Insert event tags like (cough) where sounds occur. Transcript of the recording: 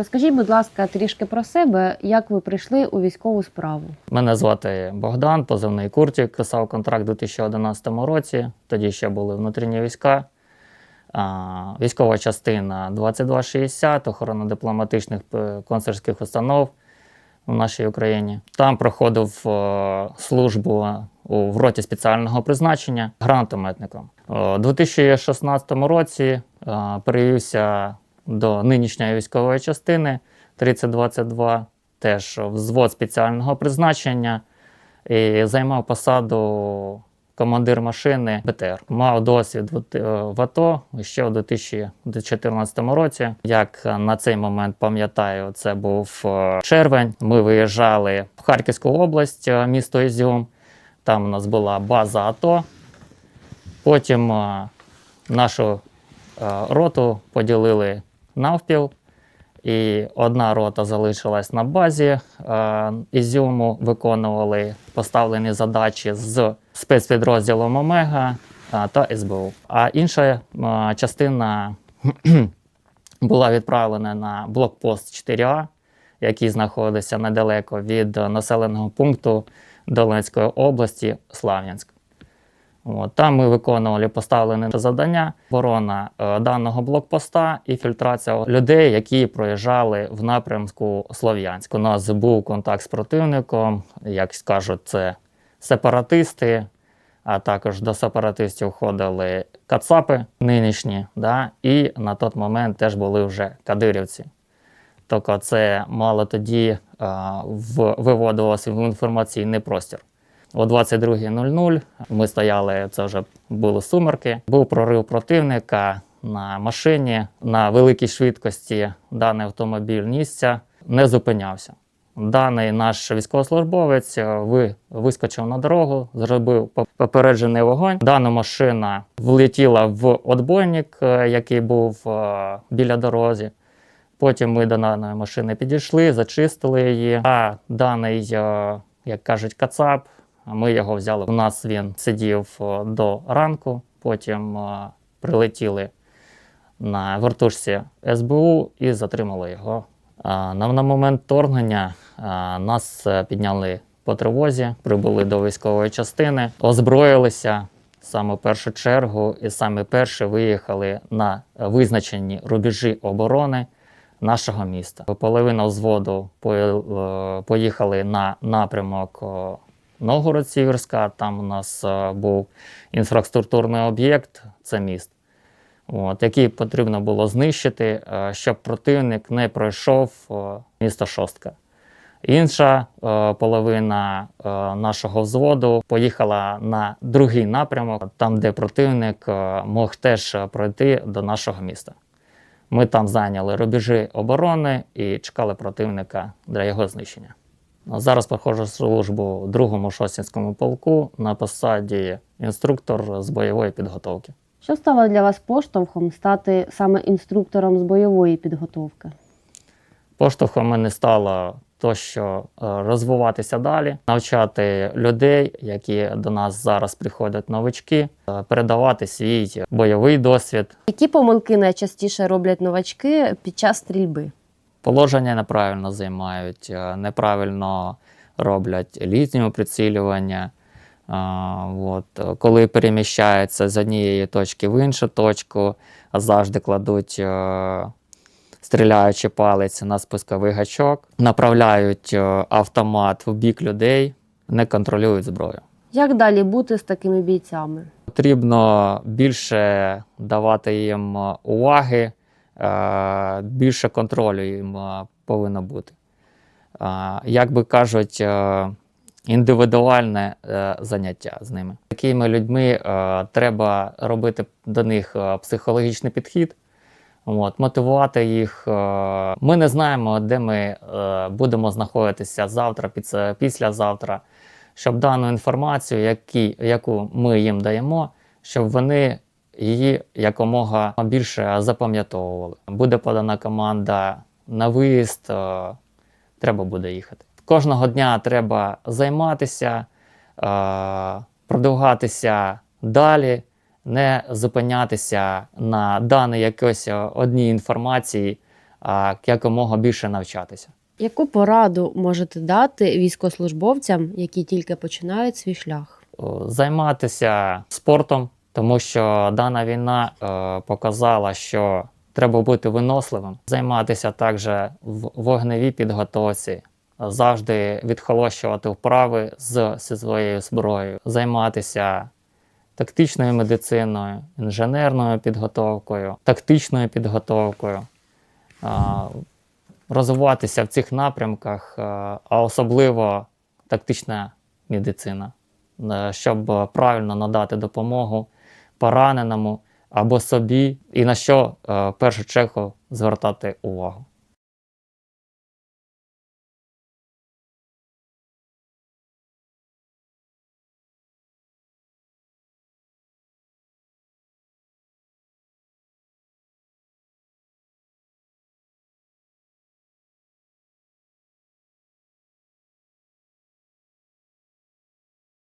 Розкажіть, будь ласка, трішки про себе, як ви прийшли у військову справу. Мене звати Богдан, позивний Куртік. Писав контракт у 2011 році. Тоді ще були внутрішні війська. Військова частина 2260, охорона дипломатичних е, консульських установ у нашій Україні. Там проходив е, службу у в роті спеціального призначення гранатометником. У 2016 році е, перевівся до нинішньої військової частини 3022, теж взвод спеціального призначення і займав посаду командир машини БТР. Мав досвід в, е, АТО ще у 2014 році. Як на цей момент пам'ятаю, це був е, червень. Ми виїжджали в Харківську область, е, місто Ізюм. Там у нас була база АТО. Потім нашу роту поділили навпіл. І одна рота залишилась на базі е, Ізюму, виконували поставлені задачі з спецпідрозділом Омега е, та СБУ. А інша е, частина (clears throat) була відправлена на блокпост 4А, який знаходиться недалеко від населеного пункту Донецької області Слав'янськ. От, там ми виконували поставлені завдання, оборона е, даного блокпоста і фільтрація людей, які проїжджали в напрямку Слов'янськ. У нас був контакт з противником, як скажуть, це сепаратисти, а також до сепаратистів входили кацапи нинішні, да, і на той момент теж були вже кадирівці. Тобто це мало тоді е, в, виводилося в інформаційний простір. О 22.00 ми стояли, це вже були сумерки. Був прорив противника на машині на великій швидкості. Даний автомобіль нісся, не зупинявся. Даний наш військовослужбовець е, ви, вискочив на дорогу, зробив попереджений вогонь. Дана машина влетіла в отбойник, е, який був е, біля дорозі. Потім ми до даної машини підійшли, зачистили її. А даний, як кажуть, кацап, ми його взяли. У нас він сидів е, до ранку, потім е, прилетіли на вертушці СБУ і затримали його. На, момент вторгнення нас е, підняли по тривозі, прибули до військової частини, озброїлися саме першу чергу, і саме перші виїхали на визначені рубежі оборони нашого міста. Половина взводу поїхали на напрямок Новгород-Сіверська. Там у нас е, був інфраструктурний об'єкт, це міст, от, який потрібно було знищити, е, щоб противник не пройшов е, місто Шостка. Інша половина нашого взводу поїхала на другий напрямок, там, де противник мог теж пройти до нашого міста. Ми там зайняли рубежі оборони і чекали противника для його знищення. Зараз проходжу службу в другому шостінському полку на посаді інструктор з бойової підготовки. Що стало для вас поштовхом стати саме інструктором з бойової підготовки? Поштовхом мене стало то, що е, розвиватися далі, навчати людей, які до нас зараз приходять новички, е, передавати свій бойовий досвід. Які помилки найчастіше роблять новачки під час стрільби? Положення неправильно займають, е, неправильно роблять літнє прицілювання. От. е, Коли переміщаються з однієї точки в іншу точку, завжди кладуть е, стріляючи палець на спусковий гачок, направляють автомат в бік людей, не контролюють зброю. Як далі бути з такими бійцями? Потрібно більше давати їм уваги, більше контролю їм е, повинно бути. Е, Як би кажуть, е, індивідуальне е, заняття з ними. Такими людьми е, треба робити до них е, психологічний підхід. От, мотивувати їх. Е, Ми не знаємо, де ми е, будемо знаходитися завтра, післязавтра, щоб дану інформацію, яку ми їм даємо, щоб вони її якомога більше запам'ятовували. Буде подана команда на виїзд, е, треба буде їхати. Кожного дня треба займатися, е, продовгатися далі, не зупинятися на даній якоїсь е, одній інформації, а, якомога більше навчатися. Яку пораду можете дати військовослужбовцям, які тільки починають свій шлях? Займатися спортом, тому що дана війна е, показала, що треба бути виносливим, займатися також в вогневій підготовці, завжди відхолощувати вправи з, зі своєю зброєю, займатися тактичною медициною, інженерною підготовкою, тактичною підготовкою, а, розвиватися в цих напрямках, а, а особливо тактична медицина, е, щоб е, правильно надати допомогу пораненому або собі, і на що е, в першу чергу звертати увагу.